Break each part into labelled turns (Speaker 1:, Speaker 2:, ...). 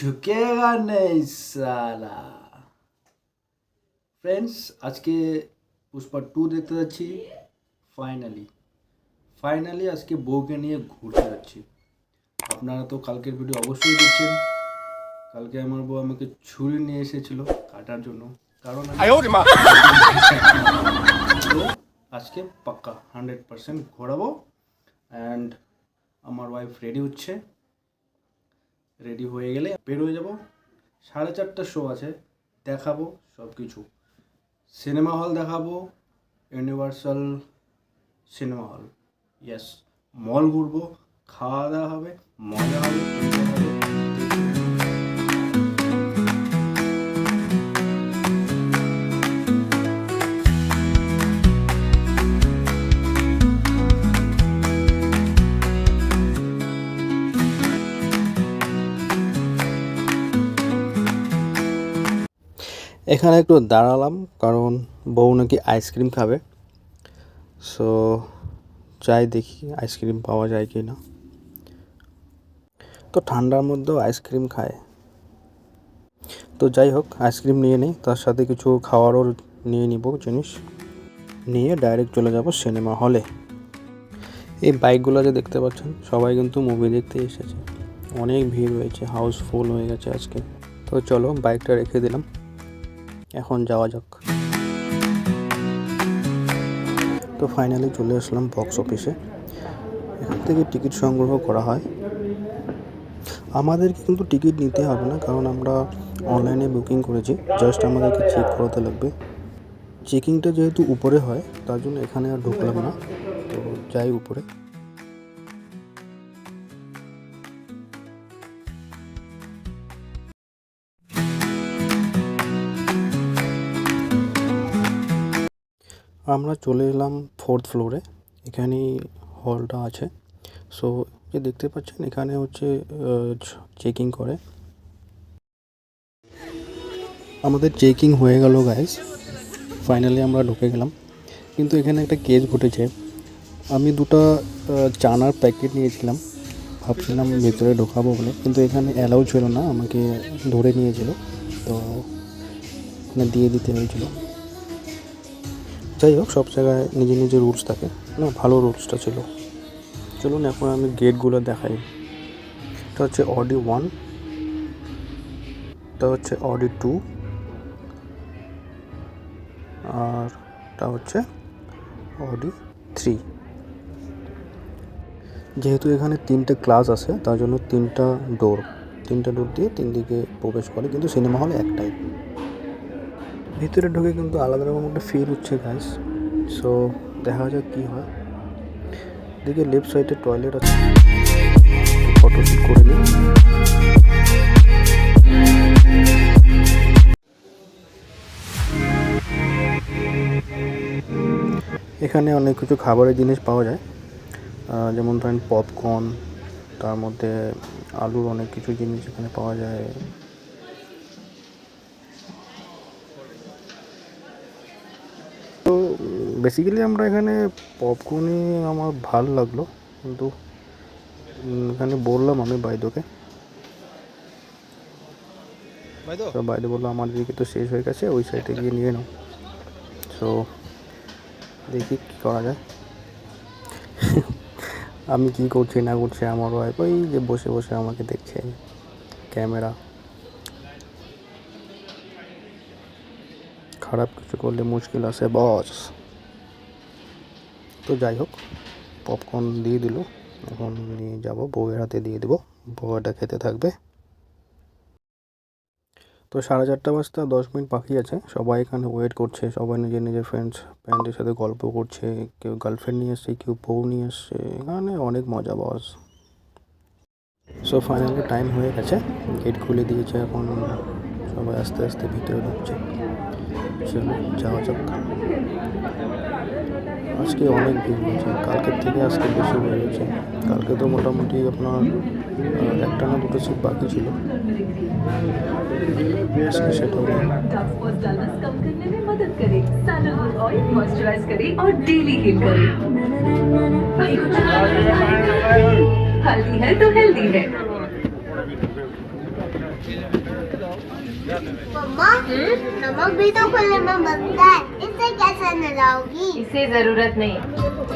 Speaker 1: ঝুঁকেগা নেই সালা ফ্রেন্ডস আজকে পুষ্পা টু দেখতে যাচ্ছি। ফাইনালি ফাইনালি আজকে বউকে নিয়ে ঘুরতে যাচ্ছি। আপনারা তো কালকের ভিডিও অবশ্যই দেখছেন। কালকে আমার বউ আমাকে ছুরি নিয়ে এসেছিল কাটার জন্য। কারণ আজকে পাক্কা হান্ড্রেড পার্সেন্ট ঘোরাবো। অ্যান্ড আমার ওয়াইফ রেডি হচ্ছে। রেডি হয়ে গেলে বের হয়ে যাব। সাড়ে চারটার শো আছে, দেখাবো সব কিছু সিনেমা হল দেখাবো Universal cinema hall yes mall ঘুরবো খাওয়া দাওয়া হবে মজা হবে। এখানে একটু দাঁড়ালাম, কারণ বউ নাকি আইসক্রিম খাবে। সো, যাই দেখি আইসক্রিম পাওয়া যায় কি না তো ঠান্ডার মধ্যেও আইসক্রিম খায়। তো যাই হোক, আইসক্রিম নিয়ে নিই, তার সাথে কিছু খাওয়ারও নিয়ে নিব জিনিস। নিয়ে ডাইরেক্ট চলে যাব সিনেমা হলে। এই বাইকগুলো যে দেখতে পাচ্ছেন, সবাই কিন্তু মুভি দেখতে এসেছে। অনেক ভিড় হয়েছে, হাউসফুল হয়ে গেছে আজকে। তো চলো বাইকটা রেখে দিলাম। এখন যাওয়া যাক। তো ফাইনালি চলে আসলাম বক্স অফিসে এখান থেকে টিকিট সংগ্রহ করা হয়। আমাদেরকে কিন্তু টিকিট নিতে হবে না, কারণ আমরা অনলাইনে বুকিং করেছি। জাস্ট আমাদেরকে চেক করাতে লাগবে। চেকিংটা যেহেতু উপরে হয়, তার জন্য এখানে আর ঢুকলাম না। তো যাই উপরে। আমরা চলে এলাম ফোর্থ ফ্লোরে এখানেই হলটা আছে। সো যে দেখতে পাচ্ছেন, এখানে হচ্ছে চেকিং করে। আমাদের চেকিং হয়ে গেল গাইস ফাইনালি আমরা ঢুকে গেলাম। কিন্তু এখানে একটা কেস ঘটেছে। আমি দুটো চানার প্যাকেট নিয়েছিলাম। ভাবছিলাম ভেতরে ঢোকাবো বলে। কিন্তু এখানে অ্যালাউ ছিল না। আমাকে ধরে নিয়েছিল। তো ওখানে দিয়ে দিতে হয়েছিল। যাই হোক, সব জায়গায় নিজের নিজের রুলস থাকে। না, ভালো রুলসটা ছিল। চলুন এখন আমি গেটগুলো দেখাই। এটা হচ্ছে অডি ওয়ান এটা হচ্ছে অডি টু আর এটা হচ্ছে অডি থ্রি যেহেতু এখানে তিনটে ক্লাস আছে, তার জন্য তিনটা ডোর তিনটা ডোর দিয়ে তিন দিকে প্রবেশ করে, কিন্তু সিনেমা হল একটাই। ভিতরে ঢুকে কিন্তু আলাদা রকম একটা ফিল হচ্ছে গাইস সো দেখা যাক কী হয়। দিকে লেফট সাইডে টয়লেট আছে। ফটোশ্যুট করে নিই। এখানে অনেক কিছু খাবারের জিনিস পাওয়া যায়। যেমন ধরেন পপকর্ন তার মধ্যে আলুর অনেক কিছু জিনিস এখানে পাওয়া যায়। তো বেসিক্যালি আমরা এখানে পপকর্নই আমার ভালো লাগল কিন্তু এখানে বললাম আমি বাইদোকে। তো বাইদো বলল আমার দিকে তো শেষ হয়ে গেছে ওই সাইডে গিয়ে নিয়ে নাও। সো দেখি কী করা যায়। আমি কি করছি না করছি আমার ওয়াইফ ওই যে বসে বসে আমাকে দেখছে ক্যামেরা। খারাপ কিছু করলে মুশকিল আছে, বস। তো যাই হোক পপকর্ন দিয়ে দিল। এখন নিয়ে যাব, বউয়ের হাতে দিয়ে দেবো। বউটা খেতে থাকবে। তো সাড়ে চারটা বাজতে দশ মিনিট বাকি আছে। সবাই এখানে ওয়েট করছে। সবাই নিজের নিজের ফ্রেন্ডস ফ্রেন্ডের সাথে গল্প করছে। কেউ গার্লফ্রেন্ড নিয়ে এসছে, কেউ বউ নিয়ে এসছে। এখানে অনেক মজা, বস। সো ফাইনালি টাইম হয়ে গেছে। গেট খুলে দিয়েছে এখন। সবাই আস্তে আস্তে ভিতরে ঢুকছে। চলো যাওয়া যাক আজকে অনেক ভিড় হয়েছে কালকের থেকে আজকে বেশি হয়েছে কালকে তো মোটামুটি আপনার আহ, একটা না দুটো সিট বাকি ছিল আজকে সেটাও নেই
Speaker 2: डार्क स्पॉट डलनेस कम करने में मदद करे सैंडलवुड ऑयल मॉइस्चराइज करे और डेली हील करे हल्दी है तो हेल्दी है
Speaker 3: मम्मा नमक भी तो खुले में बनता है। इसे कैसे नलाओगी
Speaker 4: इसे ज़रूरत नहीं।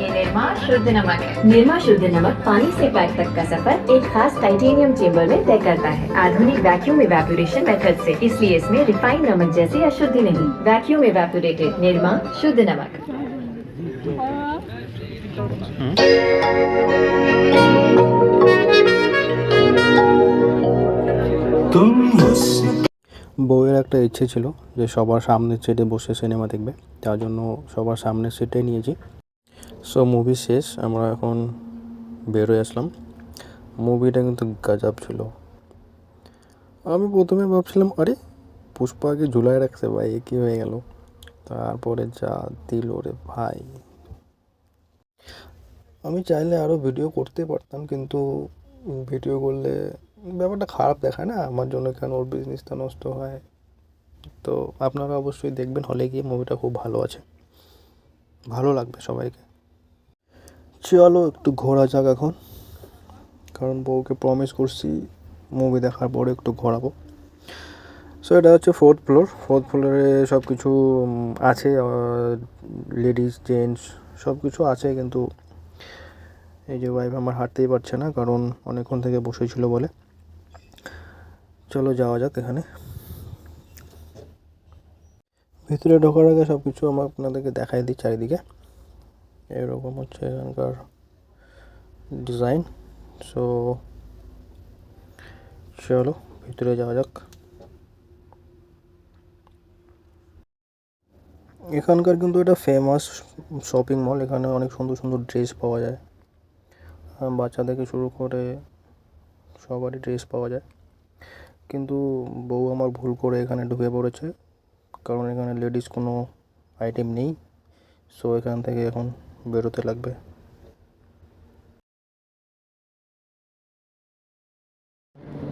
Speaker 4: ये निर्मा शुद्ध नमक है। निर्मा शुद्ध नमक पानी से पैक तक का सफ़र एक खास टाइटेनियम चेम्बर में तय करता है। आधुनिक वैक्यूम इवेपोरेशन मेथड से। इसलिए इसमें रिफाइंड नमक जैसी अशुद्धि नहीं। वैक्यूम इवेपोरेटेड निर्मा शुद्ध नमक।
Speaker 1: বউয়ের একটা ইচ্ছে ছিল যে সবার সামনের সিটে বসে সিনেমা দেখবে। তার জন্য সবার সামনের সিটে নিয়েছি। সো মুভি শেষ, আমরা এখন বেরোয় আসলাম। মুভিটা কিন্তু গাজাব ছিল। আমি প্রথমে ভাবছিলাম, আরে, পুষ্পা আগে ঝুলায় রাখছে ভাই? এ কী হয়ে গেল? তারপরে যা দিল রে ভাই। আমি চাইলে আরও ভিডিও করতে পারতাম, কিন্তু ভিডিও করলে ব্যাপারটা খারাপ দেখায় না? আমার জন্য কেন ওর বিজনেসটা নষ্ট হয়? তো আপনারা অবশ্যই দেখবেন হলে গিয়ে মুভিটা খুব ভালো আছে। ভালো লাগবে সবাইকে। চলো একটু ঘোরা যাক এখন। কারণ বউকে প্রমিস করছি মুভি দেখার পরে একটু ঘোরাবো। সো এটা হচ্ছে ফোর্থ ফ্লোর ফোর্থ ফ্লোরে সব কিছু আছে লেডিস জেন্টস সব কিছু আছে কিন্তু এই যে ওয়াইফ আমার হাঁটতেই পারছে না, কারণ অনেকক্ষণ থেকে বসেছিল বলে। চলো যাওয়া যাক এখানে। ভিতরে ঢোকার আগে সব কিছু আমার আপনাদেরকে দেখাই দিই চারিদিকে। এরকম হচ্ছে এখানকার ডিজাইন সো চলো ভিতরে যাওয়া যাক। এখানকার কিন্তু এটা ফেমাস শপিং মল এখানে অনেক সুন্দর সুন্দর ড্রেস পাওয়া যায়। বাচ্চা থেকে শুরু করে সবারই ড্রেস পাওয়া যায়। কিন্তু বউ আমার ভুল করে এখানে ঢুকে পড়েছে। কারণ এখানে লেডিস কোনো আইটেম নেই। সো এখান থেকে এখন বেরোতে লাগবে।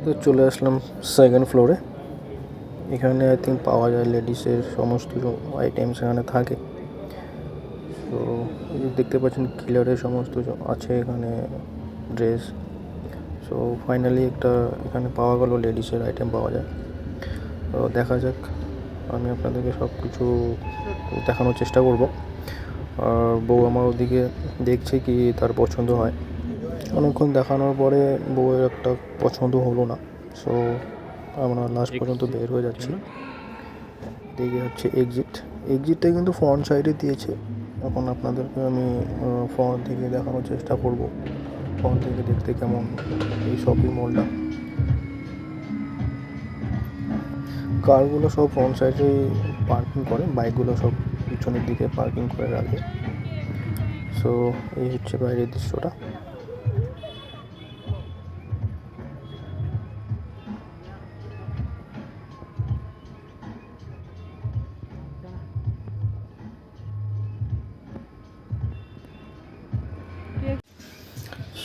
Speaker 1: তো চলে আসলাম সেকেন্ড ফ্লোরে এখানে আই থিঙ্ক পাওয়া যায় লেডিসের সমস্ত আইটেমস এখানে থাকে। তো দেখতে পাচ্ছেন কিলারের সমস্ত আছে এখানে ড্রেস সো ফাইনালি একটা এখানে পাওয়া গেল লেডিসের আইটেম পাওয়া যায়। তো দেখা যাক আমি আপনাদেরকে সব কিছু দেখানোর চেষ্টা করব। আর বউ আমার ওদিকে দেখছে কি তার পছন্দ হয়। অনেকক্ষণ দেখানোর পরে বউয়ের একটা পছন্দ হলো না। সো আমরা লাস্ট পর্যন্ত বের হয়ে যাচ্ছি। দিকে হচ্ছে এক্সিট এক্সিটটা কিন্তু ফ্রন্ট সাইডে দিয়েছে। এখন আপনাদেরকে আমি ফ্রন্ট থেকে দেখানোর চেষ্টা করব। ফ্রন্ট থেকে দেখতে কেমন এই শপিং মলটা কারগুলো সব ফ্রন্ট সাইডে পার্কিং করে বাইকগুলো সব পিছনের দিকে পার্কিং করে রাখে। সো এই হচ্ছে বাইরের দৃশ্যটা।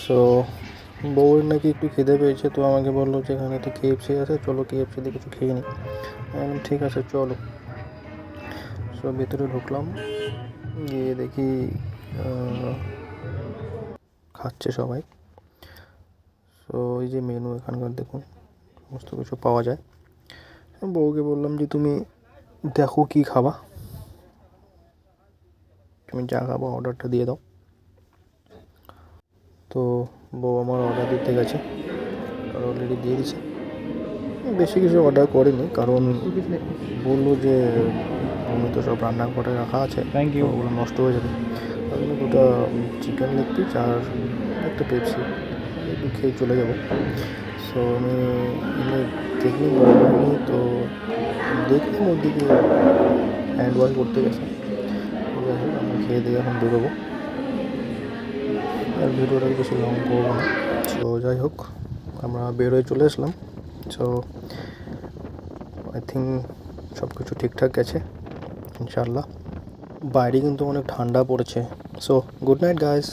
Speaker 1: সো বউয়ের নাকি একটু খিদে পেয়েছে, তো আমাকে বলল যে এখানে তো কেএফসি আছে, চলো কেএফসি দিয়ে কিছু খেয়ে নিই ঠিক আছে, চলো। সো ভেতরে ঢুকলাম, গিয়ে দেখি খাচ্ছে সবাই। সো এই যে মেনু এখানকার, দেখুন, সমস্ত কিছু পাওয়া যায়। বউকে বললাম যে, তুমি দেখো কি খাবা। তুমি যা খাবা অর্ডারটা দিয়ে দাও। তো বউ আমার অর্ডার দিতে গেছে। আর অলরেডি দিয়ে দিছে। বেশি কিছু অর্ডার করিনি কারণ বলল যে আমি তো সব রান্না করে রাখা আছে। থ্যাংক ইউ ওগুলো নষ্ট হয়ে যাবে। তার জন্য দুটো চিকেন লেগ পিস আর একটা পেপসি একটু খেয়ে চলে যাব। সো আমি দেখিনি বলিনি তো দেখলাম ওর দিকে হ্যান্ড ওয়াশ করতে গেছে। আমি খেয়ে দিয়ে এখন বেরোবো। আর ভিডিওটা বেশি লং করব না। সো যাই হোক, আমরা বেরোয় চলে আসলাম। সো আই থিঙ্ক সব কিছু ঠিকঠাক গেছে ইনশাল্লাহ বাইরে কিন্তু অনেক ঠান্ডা পড়েছে। So good night guys